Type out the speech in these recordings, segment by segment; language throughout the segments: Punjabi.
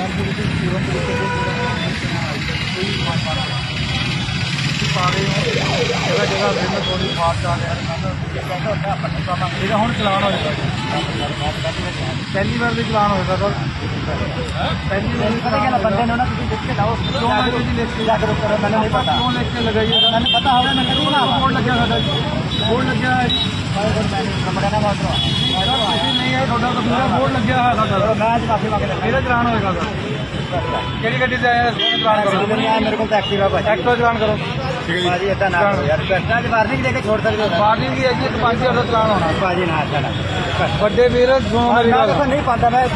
ਮੈਂ ਦੇ ਵਿੱਚ ਤਰੀਕੇ ਦੇ ਮਾਰ ਸਾਰੇ ਜਗ੍ਹਾ ਜਗ੍ਹਾ ਬਿਲਕੁਲ ਥੋੜੀ ਫਾਸਟ ਆ ਰਿਹਾ ਹੈ ਇਹਦਾ ਹੁਣ ਚਲਾਨ ਹੋਏਗਾ ਪਹਿਲੀ ਵਾਰ ਵੀ ਚਲਾਨ ਹੋਏਗਾ ਸਰ ਪਹਿਲੀ ਵਾਰ ਪਤਾ ਕਿ ਬੰਦੇ ਨੂੰ ਨਾ ਤੁਸੀਂ ਲਿਖ ਕੇ ਲਾਓ ਕਿਉਂ ਮੈਂ ਜੀ ਲਿਖ ਕੇ ਜਾਗਰੂਕ ਕਰੋ ਮੈਨੂੰ ਨਹੀਂ ਪਤਾ ਕਿਉਂ ਲਿਖ ਕੇ ਲਗਾਈਏ ਮੈਨੂੰ ਪਤਾ ਹੋਵੇ ਮੈਂ ਨਾ ਬੋਰਡ ਲੱਗਿਆ ਸਾਡਾ ਬੋਰਡ ਲੱਗਿਆ ਹੈ ਜੀ। ਨੰਬਰ ਨਾ ਮਾਤਰੋ ਸਰ ਹੈ ਤੁਹਾਡਾ ਤਾਂ ਪੂਰਾ ਬੋਰਡ ਲੱਗਿਆ ਹੋਇਆ ਸਾਡਾ। ਮੈਂ ਅੱਜ ਮਾਫੀ ਚਲਾਨ ਹੋਏਗਾ ਸਰ। ਕਿਹੜੀ ਗੱਡੀ ਤੇ ਆਇਆ ਚਲਾਨ ਕਰੋ। ਮੇਰੇ ਕੋਲ ਤਾਂ ਐਕਟਿਵਾ ਭਾਜੀ। ਐਕਟੋ ਚਲਾਨ ਕਰੋ। ਭਾਜੀ ਇਦਾਂ ਨਾ ਕਰੋ ਯਾਰ ਪੈਸਾ ਚ ਵਾਰਨਿੰਗ ਦੇ ਕੇ ਛੋੜ ਸਕਦੇ ਹੋ ਵਾਰਨਿੰਗ ਵੀ ਹੈ ਜੀ ਇੱਕ 5000 ਦਾ ਚਲਾਨ ਹੋਣਾ। ਭਾਜੀ ਨਾ ਸਾਡਾ। ਵੱਡੇ ਵੀਰ ਸੁਣੋ ਮੇਰੀ ਮੈਂ ਗੱਲ। ਤਾਂ ਨਹੀਂ ਪਾਉਂਦਾ ਮੈਂ।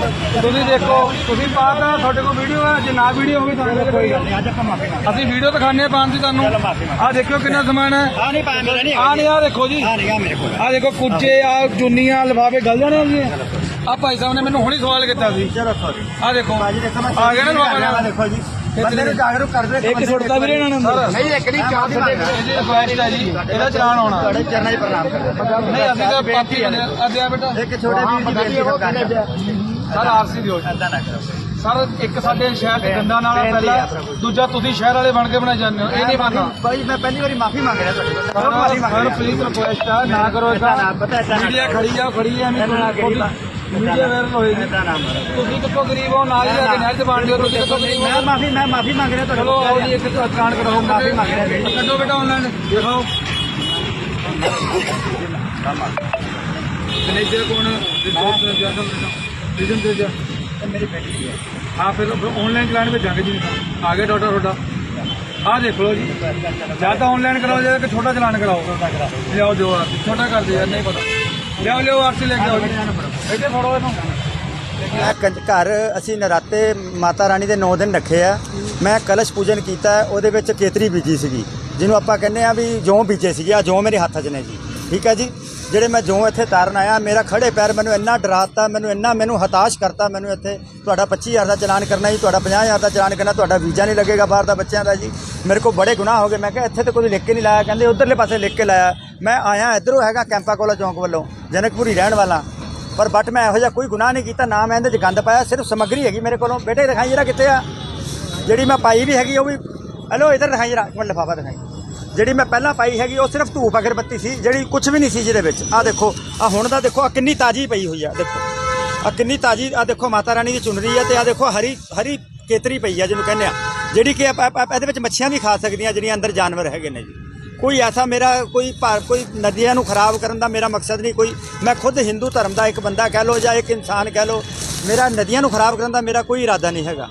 ਤੁਸੀਂ ਦੇਖੋ ਤੁਸੀਂ ਪਾਤਾ ਤੁਹਾਡੇ ਕੋਲ ਵੀਡੀਓ ਹੈ ਜੇ ਨਾ ਵੀਡੀਓ ਹੋਵੇ ਤਾਂ ਕੋਈ ਗੱਲ ਨਹੀਂ ਅੱਜ ਆਪਾਂ ਮਾਫੀ ਮੰਗ ਅਸੀਂ ਵੀਡੀਓ ਦਿਖਾਣੇ ਪਾਣ ਦੀ ਤੁਹਾਨੂੰ। ਚਲੋ ਮਾਫੀ ਮੰਗ ਆਹ ਦੇਖਿਓ ਕਿੰਨਾ ਸਮਾਨ ਹੈ। ਆ ਨਹੀਂ ਪਾਇਆ ਮੇਰਾ ਨਹੀਂ ਆਹ ਨਹੀਂ ਆਹ ਦੇਖੋ ਜੀ। ਆ ਨਹੀਂ ਆ ਮੇਰੇ ਕੋਲ। ਆਹ ਦੇਖੋ ਕੁੱਜੇ ਆ ਜੁੰਨੀਆਂ ਲਿਫਾਫੇ ਗਲ ਜਾਣੇ ਜੀ ਆ ਭਾਈ ਸਾਹਿਬ ਨੇ ਮੈਨੂੰ ਹੁਣੀ ਸਵਾਲ ਕੀਤਾ ਸੀ। ਆਹ ਦੇਖੋ। ਆ ਗਿਆ ਨਾ ਲਿਫਾਫਾ ਦੇਖੋ ਜੀ। ਬੰਦੇ ਨੂੰ ਜਾਗਰੂਕ ਕਰ ਦੇ ਇੱਕ ਛੁੱਟਦਾ ਵੀਰੇ ਇਹਨਾਂ ਨੂੰ। ਨਹੀਂ ਇੱਕ ਨਹੀਂ ਚਾਰ ਛੱਡੇ ਇਹਦੀ ਰਿਕੁਐਸਟ ਹੈ ਜੀ ਇਹਦਾ ਚਲਾਨ ਹੋਣਾ ਤੁਹਾਡੇ ਚਰਨਾਂ 'ਚ ਪ੍ਰਣਾਮ ਕਰਦੇ ਨਹੀਂ ਅਸੀਂ ਤਾਂ ਪਾਪੀ ਬੰਦੇ ਆ। ਦਿਆ ਬੇਟਾ। ਇੱਕ ਛੋਟੇ ਵੀਰ ਦੀ ਬੇਨਤੀ ਸਰਕਾਰ ਸਰ ਆਰਸੀ ਦਿਓ ਜੀ। ਏਦਾਂ ਨਾ ਕਰੋ। ਸਰ ਇੱਕ ਸਾਡੇ ਸ਼ਹਿਰ ਦੇ ਗੰਦਾ ਨਾਲਾ ਬੇਨਤੀ ਆ ਪਹਿਲਾਂ ਪ੍ਰਭੂ। ਦੂਜਾ ਤੁਸੀਂ ਸ਼ਹਿਰ ਵਾਲੇ ਬਣ ਕੇ ਬਣਾਈ ਜਾਂਦੇ ਹੋ। ਇਹ ਨਹੀਂ ਭਾਈ ਮੈਂ ਪਹਿਲੀ ਵਾਰੀ ਮਾਫੀ ਮੰਗ ਰਿਹਾ ਤੁਹਾਡੇ ਕੋਲ। ਬਹੁਤ ਮਾਫੀ ਮੰਗ ਸਰ ਰਿਹਾ। ਪਲੀਜ਼ ਰਿਕੁਐਸਟ ਹੈ ਨਾ ਕਰੋ ਮੀਡੀਆ। ਖੜੀ ਆ ਖੜੀ ਆ ਵਾਇਰਲ ਹੋਏਗੀ। ਤੁਸੀਂ ਕਿੱਥੋਂ ਗਰੀਬ ਹੋ ਨਾਲ ਹੀ ਆ ਕੇ ਨਹਿਰ ਚ ਬਣ ਦਿਓ ਤੁਸੀਂ ਕਿੱਥੋਂ ਗਰੀਬ ਮੈਂ ਹੋ ਮਾਫੀ ਮੈਂ ਮਾਫੀ ਮੰਗ ਰਿਹਾ ਤੁਹਾਡੇ ਚਲੋ ਕੋਲ। ਆਓ ਜੀ ਇੱਕ ਚਲਾਨ ਕਰਾਓ ਮਾਫੀ ਮੰਗ ਰਿਹਾ ਜੀ। ਕੱਢੋ ਬੇਟਾ ਆਨਲਾਈਨ ਦਿਖਾਓ। ਮੈਨੇਜਰ ਕੌਣ ਰਿਪੋਰਟ ਜ਼ਿਆਦਾ ਰੀਜਨ ਤੇ ਜਾ। ਮੇਰੀ ਬੇਟੀ ਹੈ। ਹਾਂ ਫਿਰ ਆਨਲਾਈਨ ਚਲਾਨ ਭੇਜਾਂਗੇ ਜੀ। ਆ ਗਿਆ ਡਾਟਾ ਤੁਹਾਡਾ। ਆਹ ਦੇਖ ਲਓ ਜੀ। ਜਾਂ ਤਾਂ ਆਨਲਾਈਨ ਕਰਾਓ ਜਾਂ ਕਿ ਛੋਟਾ ਚਲਾਨ ਕਰਾਓ। ਲਿਆਓ ਜੋ ਆਰਸੀ ਛੋਟਾ ਕਰ ਦਿਓ ਯਾਰ ਨਹੀਂ ਪਤਾ। ਲਿਆਓ ਲਿਆਓ ਆਰਸੀ ਲੈ ਕੇ ਆਓ ਜੀ। ਇੱਥੇ ਫੜੋ ਇਹਨੂੰ। ਮੈਂ ਕੰਜ- ਘਰ ਅਸੀਂ ਨਰਾਤੇ ਮਾਤਾ ਰਾਣੀ ਦੇ 9 ਦਿਨ ਰੱਖੇ ਆ। ਮੈਂ ਕਲਸ਼ ਪੂਜਨ ਕੀਤਾ ਹੈ, ਉਹਦੇ ਵਿੱਚ ਕੇਤਰੀ ਬੀਜੀ ਸੀਗੀ। ਜਿਹਨੂੰ ਆਪਾਂ ਕਹਿੰਦੇ ਆ ਵੀ ਜੌਂ ਬੀਜੇ ਸੀਗੇ ਆ ਜੌਂ ਮੇਰੇ ਹੱਥ 'ਚ ਨੇ ਜੀ। ਠੀਕ ਹੈ ਜੀ? ਜਿਹੜੇ ਮੈਂ ਜੌਂ ਇੱਥੇ ਤਾਰਨ ਆਇਆ ਮੇਰਾ ਖੜੇ ਪੈਰ ਮੈਨੂੰ ਇੰਨਾ ਡਰਾਤਾ ਮੈਨੂੰ ਇੰਨਾ ਮੈਨੂੰ ਹਤਾਸ਼ ਕਰਤਾ ਮੈਨੂੰ ਇੱਥੇ। ਤੁਹਾਡਾ 25000 ਦਾ ਚਲਾਨ ਕਰਨਾ ਜੀ ਤੁਹਾਡਾ 50000 ਦਾ ਚਲਾਨ ਕਰਨਾ ਤੁਹਾਡਾ ਵੀਜ਼ਾ ਨਹੀਂ ਲੱਗੇਗਾ ਬਾਹਰ ਦਾ ਬੱਚਿਆਂ ਦਾ ਜੀ। ਮੇਰੇ ਕੋਲ ਬੜੇ ਗੁਨਾਹ ਹੋ ਗਏ। ਮੈਂ ਕਿਹਾ ਇੱਥੇ ਤਾਂ ਕੋਈ ਲਿਖ ਕੇ ਨਹੀਂ ਲਾਇਆ ਕਹਿੰਦੇ ਉਧਰਲੇ ਪਾਸੇ ਲਿਖ ਕੇ ਲਾਇਆ। ਮੈਂ ਆਇਆ ਇਧਰੋਂ ਹੈਗਾ ਕੈਂਪਾ ਕੋਲਾ ਚੌਂਕ ਵੱਲੋਂ ਜਨਕਪੁਰੀ ਰਹਿਣ ਵਾਲਾ। ਪਰ ਬਟ ਮੈਂ ਇਹੋ ਜਿਹਾ ਕੋਈ ਗੁਨਾਹ ਨਹੀਂ ਕੀਤਾ, ਨਾ ਮੈਂ ਇਹਦੇ 'ਚ ਗੰਦ ਪਾਇਆ, ਸਿਰਫ ਸਮੱਗਰੀ ਹੈਗੀ ਮੇਰੇ ਕੋਲੋਂ। ਬੇਟੇ, ਦਿਖਾਈ ਜਰਾ ਕਿੱਥੇ ਆ? ਜਿਹੜੀ ਮੈਂ ਪਾਈ ਵੀ ਹੈਗੀ, ਉਹ ਵੀ ਹਲੋ, ਇਧਰ ਦਿਖਾਈ ਜਰਾ, ਇੱਕ ਮਿੰਟ ਲਿਫਾਫਾ ਦਿਖਾਈ। ਜਿਹੜੀ ਮੈਂ ਪਹਿਲਾਂ ਪਾਈ ਹੈਗੀ, ਉਹ ਸਿਰਫ ਧੂਪ ਅਗਰਬੱਤੀ ਸੀ, ਜਿਹੜੀ ਕੁਝ ਵੀ ਨਹੀਂ ਸੀ ਜਿਹਦੇ ਵਿੱਚ। ਆ ਦੇਖੋ ਆ ਹੁਣ ਦਾ ਦੇਖੋ ਆ ਕਿੰਨੀ ਤਾਜ਼ੀ ਪਈ ਹੋਈ ਆ, ਦੇਖੋ। ਆ ਕਿੰਨੀ ਤਾਜ਼ੀ ਆ ਦੇਖੋ, ਮਾਤਾ ਰਾਣੀ ਦੀ ਚੁਨਰੀ ਆ ਤੇ ਆ ਦੇਖੋ, ਹਰੀ ਹਰੀ ਕੇਤਰੀ ਪਈ ਆ, ਜਿਹਨੂੰ ਕਹਿੰਦੇ ਆ। ਜਿਹੜੀ ਕਿ ਆਪਾਂ- ਇਹਦੇ ਵਿੱਚ ਮੱਛੀਆਂ ਵੀ ਖਾ ਸਕਦੀਆਂ, ਜਿਹੜੀਆਂ ਅੰਦਰ ਜਾਨਵਰ ਹੈਗੇ ਨੇ ਜੀ। ਕੋਈ ਐਸਾ ਮੇਰਾ ਕੋਈ ਭਾਰ, ਕੋਈ ਨਦੀਆਂ ਨੂੰ ਖਰਾਬ ਕਰਨ ਦਾ ਮੇਰਾ ਮਕਸਦ ਨਹੀਂ, ਕੋਈ ਮੈਂ ਖੁਦ ਹਿੰਦੂ ਧਰਮ ਦਾ ਇੱਕ ਬੰਦਾ ਕਹਿ ਲਓ ਜਾਂ ਇੱਕ ਇਨਸਾਨ ਕਹਿ ਲਓ, ਮੇਰਾ ਨਦੀਆਂ ਨੂੰ ਖਰਾਬ ਕਰਨ ਦਾ ਮੇਰਾ ਕੋਈ ਇਰਾਦਾ ਨਹੀਂ ਹੈਗਾ।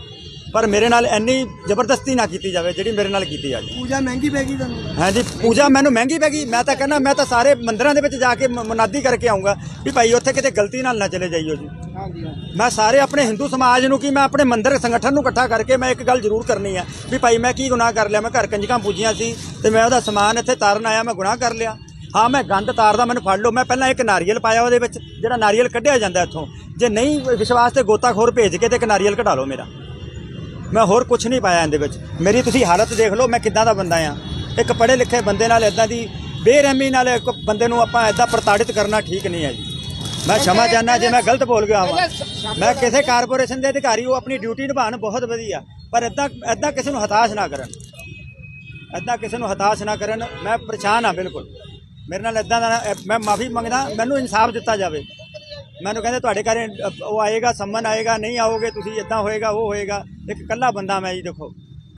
ਪਰ ਮੇਰੇ ਨਾਲ ਇੰਨੀ ਜ਼ਬਰਦਸਤੀ ਨਾ ਕੀਤੀ ਜਾਵੇ ਜਿਹੜੀ ਮੇਰੇ ਨਾਲ ਕੀਤੀ ਜਾਵੇ ਪੂਜਾ ਮਹਿੰਗੀ ਪੈ ਗਈ ਤੁਹਾਨੂੰ? ਹਾਂਜੀ ਪੂਜਾ ਮੈਨੂੰ ਮਹਿੰਗੀ ਪੈ ਗਈ। ਮੈਂ ਤਾਂ ਕਹਿੰਦਾ ਮੈਂ ਤਾਂ ਸਾਰੇ ਮੰਦਿਰਾਂ ਦੇ ਵਿੱਚ ਜਾ ਕੇ ਮ- ਮੁਨਾਦੀ ਕਰਕੇ ਆਉਂਗਾ ਵੀ ਭਾਈ ਉੱਥੇ ਕਿਤੇ ਗਲਤੀ ਨਾਲ ਨਾ ਚਲੇ ਜਾਈਓ ਜੀ। ਹਾਂਜੀ ਮੈਂ ਸਾਰੇ ਆਪਣੇ ਹਿੰਦੂ ਸਮਾਜ ਨੂੰ ਕੀ ਮੈਂ ਆਪਣੇ ਮੰਦਿਰ ਸੰਗਠਨ ਨੂੰ ਇਕੱਠਾ ਕਰਕੇ ਮੈਂ ਇੱਕ ਗੱਲ ਜ਼ਰੂਰ ਕਰਨੀ ਹੈ ਵੀ ਭਾਈ ਮੈਂ ਕੀ ਗੁਨਾਹ ਕਰ ਲਿਆ? ਮੈਂ ਘਰ ਕੰਜਕਾਂ ਪੂਜੀਆਂ ਸੀ ਤੇ ਮੈਂ ਉਹਦਾ ਸਮਾਨ ਇੱਥੇ ਤਾਰਨ ਆਇਆ ਮੈਂ ਗੁਨਾਹ ਕਰ ਲਿਆ। ਹਾਂ ਮੈਂ ਗੰਦ ਤਾਰਦਾ ਮੈਨੂੰ ਫੜ ਲਓ। ਮੈਂ ਪਹਿਲਾਂ ਇੱਕ ਨਾਰੀਅਲ ਪਾਇਆ ਉਹਦੇ ਵਿੱਚ ਜਿਹੜਾ ਨਾਰੀਅਲ ਕੱਢਿਆ ਜਾਂਦਾ ਇੱਥੋਂ। ਜੇ ਨਹੀਂ ਵਿਸ਼ਵਾਸ ਤੇ ਗੋਤਾਖੋਰ ਭੇਜ ਕੇ ਤੇ ਇੱਕ ਨਾਰੀਅਲ ਕਢਾ ਲਓ ਮੇਰਾ। ਮੈਂ ਹੋਰ ਕੁਝ ਨਹੀਂ ਪਾਇਆ ਇਹਦੇ ਵਿੱਚ। ਮੇਰੀ ਤੁਸੀਂ ਹਾਲਤ ਦੇਖ ਲਓ ਮੈਂ ਕਿੱਦਾਂ ਦਾ ਬੰਦਾ ਆ ਇੱਕ ਪੜ੍ਹੇ ਲਿਖੇ ਬੰਦੇ ਨਾਲ ਇਦਾਂ ਦੀ ਬੇਰਹਿਮੀ ਨਾਲ ਇੱਕ ਬੰਦੇ ਨੂੰ ਆਪਾਂ ਇਦਾਂ ਪ੍ਰਤਾੜਿਤ ਕਰਨਾ ਠੀਕ ਨਹੀਂ ਹੈ ਜੀ। ਮੈਂ ਸ਼ਮਾ ਜਾਨਾ ਜੇ ਮੈਂ ਗਲਤ ਬੋਲ ਗਿਆ ਹਾਂ ਮੈਂ ਕਿਸੇ ਕਾਰਪੋਰੇਸ਼ਨ ਦੇ ਅਧਿਕਾਰੀ ਉਹ ਆਪਣੀ ਡਿਊਟੀ ਨਿਭਾਉਣ ਬਹੁਤ ਵਧੀਆ ਪਰ ਇਦਾਂ ਇਦਾਂ ਕਿਸੇ ਨੂੰ ਹਤਾਸ਼ ਨਾ ਕਰਨ। ਇਦਾਂ ਕਿਸੇ ਨੂੰ ਹਤਾਸ਼ ਨਾ ਕਰਨ ਮੈਂ ਪਰੇਸ਼ਾਨ ਹਾਂ ਬਿਲਕੁਲ। ਮੇਰੇ ਨਾਲ ਇਦਾਂ ਦਾ ਮੈਂ ਮਾਫੀ ਮੰਗਦਾ ਮੈਨੂੰ ਇਨਸਾਫ ਦਿੱਤਾ ਜਾਵੇ। ਮੈਨੂੰ ਕਹਿੰਦੇ ਤੁਹਾਡੇ ਘਰੇ ਅ, ਉਹ ਆਏਗਾ ਸੰਮਨ ਆਏਗਾ ਨਹੀਂ ਆਓਗੇ ਤੁਸੀਂ ਇਦਾਂ ਹੋਏਗਾ ਉਹ ਹੋਏਗਾ ਇੱਕ ਇਕੱਲਾ ਬੰਦਾ ਮੈਂ ਜੀ ਦੇਖੋ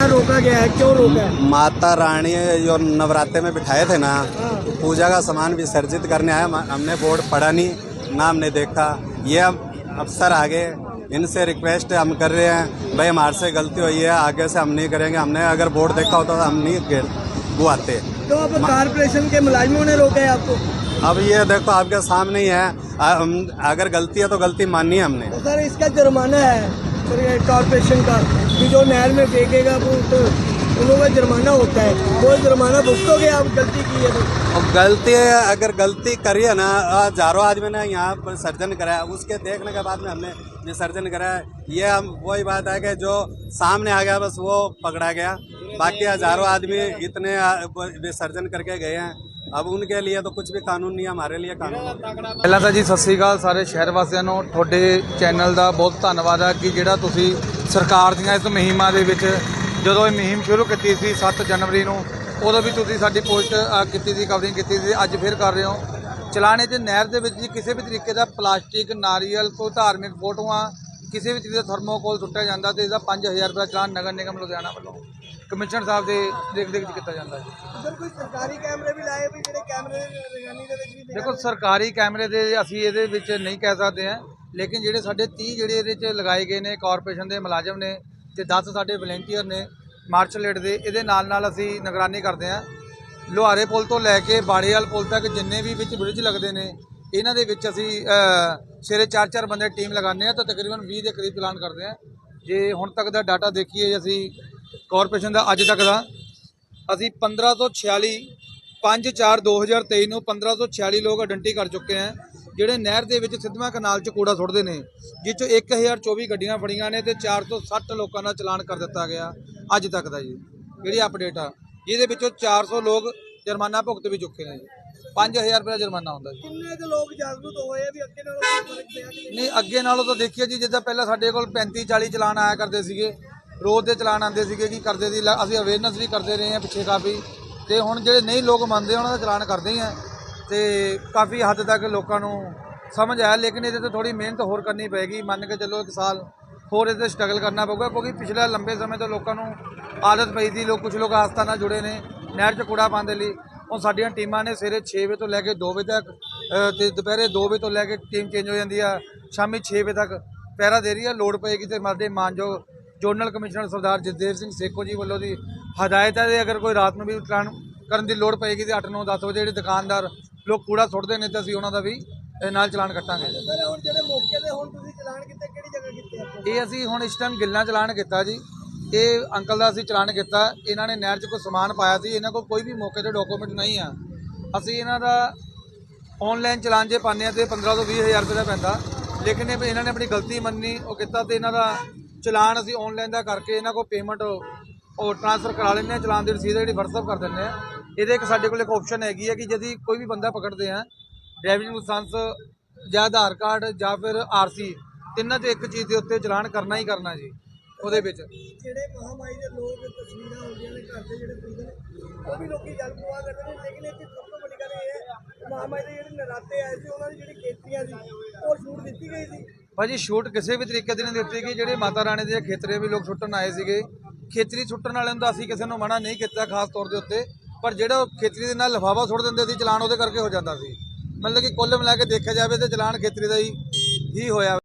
रोका गया है क्यों रोका है माता रानी जो नवरात्रे में बिठाए थे ना पूजा का सामान विसर्जित करने आया म- हमने बोर्ड पढ़ा नहीं नाम नहीं देखा ये अब अफसर आगे इनसे रिक्वेस्ट हम कर रहे हैं भाई हमारे से गलती हुई है आगे से हम नहीं करेंगे हमने अगर बोर्ड देखा होता तो हम नहीं गे- गुआते तो अब कारपोरेशन के मुलाजिमों ने रोका है आपको अब ये देखो आपके सामने ही है। आ- हम- अगर गलती है तो गलती माननी है हमने। तो सर इसका जुर्माना है। कारपोरेशन का कि जो नहर में फेंकेगा वो तो उन लोगों का जुर्माना होता है। वो जुर्माना भुगतोगे आप गलती की है तो? गलती है अगर गलती करी है ना हज़ारों आदमी ने यहाँ पर विसर्जन कराया। उसके देखने के बाद में हमने विसर्जन कराया। ये हम वही बात है कि जो सामने आ गया बस वो पकड़ा गया। बाकी हज़ारों आदमी इतने विसर्जन करके गए हैं। अब उनके लिए तो कुछ भी कानून नहीं है हमारे लिए कानून है। ਪਹਿਲਾਂ ਤਾਂ ਜੀ ਸਤਿ ਸ੍ਰੀ ਅਕਾਲ ਸਾਰੇ ਸ਼ਹਿਰ ਵਾਸੀਆਂ ਨੂੰ ਤੁਹਾਡੇ ਚੈਨਲ ਦਾ ਬਹੁਤ ਧੰਨਵਾਦ ਹੈ ਕਿ ਜਿਹੜਾ ਤੁਸੀਂ ਸਰਕਾਰ ਦੀਆਂ ਇਸ ਮੁਹਿੰਮਾਂ ਦੇ ਵਿੱਚ ਜਦੋਂ ਇਹ ਮੁਹਿੰਮ ਸ਼ੁਰੂ ਕੀਤੀ ਸੀ 7 ਜਨਵਰੀ ਨੂੰ ਉਦੋਂ ਵੀ ਤੁਸੀਂ ਸਾਡੀ ਪੋਸਟ ਅ, ਕੀਤੀ ਸੀ ਕਵਰਿੰਗ ਕੀਤੀ ਸੀ ਅੱਜ ਫਿਰ ਕਰ ਰਹੇ ਹੋ ਚਲਾਣੇ 'ਚ ਨਹਿਰ ਦੇ ਵਿੱਚ ਜੀ ਕਿਸੇ ਵੀ ਤਰੀਕੇ ਦਾ ਪਲਾਸਟਿਕ ਨਾਰੀਅਲ ਕੋਈ ਧਾਰਮਿਕ ਫੋਟੋਆਂ ਕਿਸੇ ਵੀ ਤਰੀਕੇ ਦਾ ਥਰਮੋਕੋਲ ਸੁੱਟਿਆ ਜਾਂਦਾ ਤੇ ਇਹਦਾ 5000 ਰੁਪਏ ਚਲਾਨ ਨਗਰ ਨਿਗਮ ਲੁਧਿਆਣਾ ਵੱਲੋਂ ਕਮਿਸ਼ਨਰ ਸਾਹਿਬ ਦੇ ਦੇਖ ਦੇਖ ਕੀਤਾ ਜਾਂਦਾ ਜੀ। ਸਰ ਕੋਈ ਸਰਕਾਰੀ ਕੈਮਰੇ ਵੀ ਲਾਏ ਵੀ ਜਿਹੜੇ ਕੈਮਰੇ ਰਗਾਨੀ ਦੇ ਵਿੱਚ ਵੀ ਦੇਖੋ ਸਰਕਾਰੀ ਕੈਮਰੇ ਦੇ ਅਸੀਂ ਇਹਦੇ ਵਿੱਚ ਨਹੀਂ ਕਹਿ ਸਕਦੇ ਹਾਂ ਲੇਕਿਨ ਜਿਹੜੇ ਸਾਡੇ 30 ਜਿਹੜੇ ਇਹਦੇ 'ਚ ਲਗਾਏ ਗਏ ਨੇ ਕਾਰਪੋਰੇਸ਼ਨ ਦੇ ਮੁਲਾਜ਼ਮ ਨੇ ਤੇ 10 ਸਾਡੇ ਵਲੰਟੀਅਰ ਨੇ ਮਾਰਸ਼ਲ ਏਡ ਦੇ ਇਹਦੇ ਨਾਲ ਨਾਲ ਅਸੀਂ ਨਿਗਰਾਨੀ ਕਰਦੇ ਹਾਂ। ਲੋਹਾਰੇ ਪੁਲ ਤੋਂ ਲੈ ਕੇ ਬਾੜੇਵਾਲ ਪੁਲ ਤੱਕ ਜਿੰਨੇ ਵੀ ਵਿੱਚ ਬ੍ਰਿਜ ਲੱਗਦੇ ਨੇ ਇਹਨਾਂ ਦੇ ਵਿੱਚ ਅਸੀਂ ਸਵੇਰੇ 4-4 ਬੰਦੇ ਟੀਮ ਲਗਾਉਂਦੇ ਆ ਤਾਂ ਤਕਰੀਬਨ 20 ਦੇ ਕਰੀਬ ਚਲਾਨ ਕਰਦੇ ਆ ਜੇ ਹੁਣ ਤੱਕ ਦਾ ਡਾਟਾ ਦੇਖੀਏ ਅਸੀਂ ਕਾਰਪੋਰੇਸ਼ਨ ਦਾ ਅੱਜ ਤੱਕ ਦਾ। ਅਸੀਂ 15 ਤੋਂ 46 5 4 2023 ਨੂੰ 15 ਤੋਂ 46 ਲੋਕ ਆਇਡੈਂਟੀ ਕਰ ਚੁੱਕੇ ਹਾਂ। ਜਿਹੜੇ ਨਹਿਰ ਦੇ ਵਿੱਚ ਸਿੱਧਵਾਂ ਕਨਾਲ 'ਚ ਕੂੜਾ ਸੁੱਟਦੇ ਨੇ ਜਿਸ 'ਚੋਂ 1024 ਗੱਡੀਆਂ ਫੜੀਆਂ ਨੇ ਤੇ 460 ਲੋਕਾਂ ਦਾ ਚਲਾਨ ਕਰ ਦਿੱਤਾ ਗਿਆ ਅੱਜ ਤੱਕ ਦਾ ਜੀ। ਜਿਹੜੀ ਅਪਡੇਟ ਆ ਜਿਹਦੇ ਵਿੱਚੋਂ 400 ਲੋਕ ਜੁਰਮਾਨਾ ਭੁਗਤ ਵੀ ਚੁੱਕੇ ਨੇ ਜੀ। 5000 ਰੁਪਏ ਦਾ ਜੁਰਮਾਨਾ ਹੁੰਦਾ ਜੀ। ਕਿੰਨੇ ਕੁ ਲੋਕ ਜਾਗਰੂਕ ਹੋਏ ਆ ਵੀ ਅੱਗੇ ਨਾਲੋਂ ਫ਼ਰਕ ਪਿਆ ਨਹੀਂ? ਅੱਗੇ ਨਾਲੋਂ ਤਾਂ ਦੇਖੀਏ ਜੀ ਜਿੱਦਾਂ ਪਹਿਲਾਂ ਸਾਡੇ ਕੋਲ 35 40 ਚਲਾਨ ਆਇਆ ਕਰਦੇ ਸੀਗੇ ਰੋਜ਼ ਦੇ ਚਲਾਨ ਆਉਂਦੇ ਸੀਗੇ ਕਿ ਕਰਦੇ ਸੀ ਲ- ਅਸੀਂ ਅਵੇਅਰਨੈਸ ਵੀ ਕਰਦੇ ਰਹੇ ਹਾਂ ਪਿੱਛੇ ਕਾਫੀ। ਤੇ ਹੁਣ ਜਿਹੜੇ ਨਹੀਂ ਲੋਕ ਮੰਨਦੇ ਉਹਨਾਂ ਦਾ ਚਲਾਨ ਕਰਦੇ ਹੀ ਆ। ਤੇ ਕਾਫੀ ਹੱਦ ਤੱਕ ਲੋਕਾਂ ਨੂੰ ਸਮਝ ਆਇਆ ਲੇਕਿਨ ਇਹਦੇ ਤੇ ਥੋੜੀ ਮਿਹਨਤ ਹੋਰ ਕਰਨੀ ਪਏਗੀ। ਮੰਨ ਕੇ ਚੱਲੋ ਇੱਕ ਸਾਲ ਹੋਰ ਇਹਦੇ ਸਟਰਗਲ ਕਰਨਾ ਪਊਗਾ ਕਿਉਂਕਿ ਪਿਛਲੇ ਲੰਬੇ ਸਮੇਂ ਤੋਂ ਲੋਕਾਂ ਨੂੰ ਆਦਤ ਪਈ ਸੀ ਲੋਕ ਕੁਝ ਲੋਕ ਆਸਥਾ ਨਾਲ ਜੁੜੇ ਨੇ ਨਹਿਰ 'ਚ ਕੂੜਾ ਪਾਉਣ ਦੇ ਲਈ। ਹੁਣ ਸਾਡੀਆਂ ਟੀਮਾਂ ਨੇ ਸਵੇਰੇ 6 ਵਜੇ ਤੋਂ ਲੈ ਕੇ 2 ਵਜੇ ਤੱਕ ਅ, ਤੇ ਦੁਪਹਿਰੇ 2 ਵਜੇ ਤੋਂ ਲੈ ਕੇ ਟੀਮ ਚੇਂਜ ਹੋ ਜਾਂਦੀ ਆ ਸ਼ਾਮੀ 6 ਵਜੇ ਤੱਕ। ਪਹਿਰਾ ਦੇ ਰਹੀ ਆ ਲੋੜ ਪਏਗੀ ਤੇ ਮਾਦੇ ਮਾਨਯੋਗ ਜੋਨਲ ਕਮਿਸ਼ਨਰ ਸਰਦਾਰ ਜਸਦੇਵ ਸਿੰਘ ਸੇਖੋ ਜੀ ਵੱਲੋਂ ਦੀ ਹਦਾਇਤ ਹੈ ਤੇ ਅਗਰ ਕੋਈ ਰਾਤ ਨੂੰ ਵੀ ਚਲਾਨ ਕਰਨ ਦੀ ਲੋੜ ਪਏਗੀ ਤੇ 8 9 10 ਵਜੇ ਜਿਹੜੇ ਦੁਕਾਨਦਾਰ ਲੋਕ ਕੂੜਾ ਸੁੱਟਦੇ ਨੇ ਤੇ ਅਸੀਂ ਉਹਨਾਂ ਦਾ ਵੀ ਨਾਲ ਚਲਾਨ ਕੱਟਾਂਗੇ। ਸਰ ਹੁਣ ਜਿਹੜੇ ਮੌਕੇ ਤੇ ਹੁਣ ਤੁਸੀਂ ਚਲਾਨ ਕੀਤੇ ਕਿਹੜੀ ਜਗ੍ਹਾ ਕੀਤੇ ਇਹ ਅਸੀਂ ਹੁਣ ਇਸ ਟਾਈਮ ਗਿੱਲਾਂ ਚਲਾਨ ਕੀਤਾ ਜੀ। ਇਹ ਅੰਕਲ ਦਾ ਅਸੀਂ ਚਲਾਨ ਕੀਤਾ। ਇਹਨਾਂ ਨੇ ਨਹਿਰ 'ਚ ਕੋਈ ਸਮਾਨ ਪਾਇਆ ਸੀ। ਇਹਨਾਂ ਕੋਲ ਕੋਈ ਵੀ ਮੌਕੇ ਤੇ ਡਾਕੂਮੈਂਟ ਨਹੀਂ ਆ। ਅਸੀਂ ਇਹਨਾਂ ਦਾ ਆਨਲਾਈਨ ਚਲਾਨ ਜੇ ਪਾਉਂਦੇ ਆ ਤੇ 15 ਤੋਂ 20 ਹਜ਼ਾਰ ਰੁਪਏ ਦਾ ਪੈਂਦਾ। ਲੇਕਿਨ ਇਹ ਇਹਨਾਂ ਨੇ ਆਪਣੀ ਗਲਤੀ ਮੰਨੀ ਉਹ ਕੀਤਾ ਤੇ ਇਹਨਾਂ ਦਾ ਚਲਾਨ ਅਸੀਂ ਆਨਲਾਈਨ ਦਾ ਕਰਕੇ ਇਹਨਾਂ ਕੋਲ ਪੇਮੈਂਟ ਉਹ ਟ੍ਰਾਂਸਫਰ ਕਰਾ ਲੈਂਦੇ ਆ ਚਲਾਨ ਦੀ ਰਸੀਦ ਜਿਹੜੀ WhatsApp ਕਰ ਦਿੰਦੇ ਆ ਇਹਦੇ ਇੱਕ ਸਾਡੇ ਕੋਲ ਇੱਕ ਆਪਸ਼ਨ ਹੈਗੀ ਹੈ ਕਿ ਜਦੀ ਕੋਈ ਵੀ ਬੰਦਾ ਪਕੜਦੇ ਆ ਡਰਾਈਵਿੰਗ ਲਾਇਸੈਂਸ ਜਾਂ ਆਧਾਰ ਕਾਰਡ ਜਾਂ ਫਿਰ ਆਰਸੀ ਤਿੰਨਾਂ ਚੋਂ ਇੱਕ ਚੀਜ਼ ਦੇ ਉੱਤੇ ਚਲਾਨ ਕਰਨਾ ਹੀ ਕਰਨਾ ਜੀ, ਉਹਦੇ ਵਿੱਚ। ਜਿਹੜੇ ਮਹਾਮਾਰੀ ਦੇ ਲੋਕ ਤਸਵੀਰਾਂ ਹੁੰਦੀਆਂ ਨੇ ਘਰ ਦੇ ਜਿਹੜੇ ਬੰਦੇ ਨੇ, ਉਹ ਵੀ ਲੋਕੀ ਜਲ ਪਵਾ ਕਰਦੇ ਨੇ, ਲੇਕਿਨ ਇੱਥੇ ਸਭ ਤੋਂ ਵੱਡੀ ਗੱਲ ਇਹ ਹੈ ਕਿ ਦੇ ਜਿਹੜੇ ਨਰਾਤੇ ਆਏ ਸੀ, ਉਹਨਾਂ ਦੀ ਜਿਹੜੀ ਖੇਤਰੀਆਂ ਸੀ, ਉਹ ਛੂਟ ਦਿੱਤੀ ਗਈ ਸੀ। ਭਾਜੀ ਸ਼ੂਟ ਕਿਸੇ ਵੀ ਤਰੀਕੇ ਦੀ ਨਹੀਂ ਦਿੱਤੀ ਗਈ। ਜਿਹੜੇ ਮਾਤਾ ਰਾਣੀ ਦੇ ਖੇਤਰੇ ਵੀ ਲੋਕ ਛੁੱਟਣ ਆਏ ਸੀਗੇ, ਖੇਤਰੀ ਛੁੱਟਣ ਵਾਲਿਆਂ ਨੂੰ ਤਾਂ ਅਸੀਂ ਕਿਸੇ ਨੂੰ ਮਨਾ ਨਹੀਂ ਕੀਤਾ ਖਾਸ ਤੌਰ ਦੇ ਉੱਤੇ, ਪਰ ਜਿਹੜਾ ਉਹ ਖੇਤਰੀ ਦੇ ਨਾਲ ਲਿਫਾਫਾ ਸੁੱਟ ਦਿੰਦੇ ਸੀ, ਚਲਾਨ ਉਹਦੇ ਕਰਕੇ ਹੋ ਜਾਂਦਾ ਸੀ। ਮਤਲਬ ਕਿ ਕੁੱਲ ਮਿਲਾ ਕੇ ਦੇਖਿਆ ਜਾਵੇ ਤੇ ਚਲਾਨ ਖੇਤਰੀ ਦਾ ਹੀ ਹੀ ਹੋਇਆ।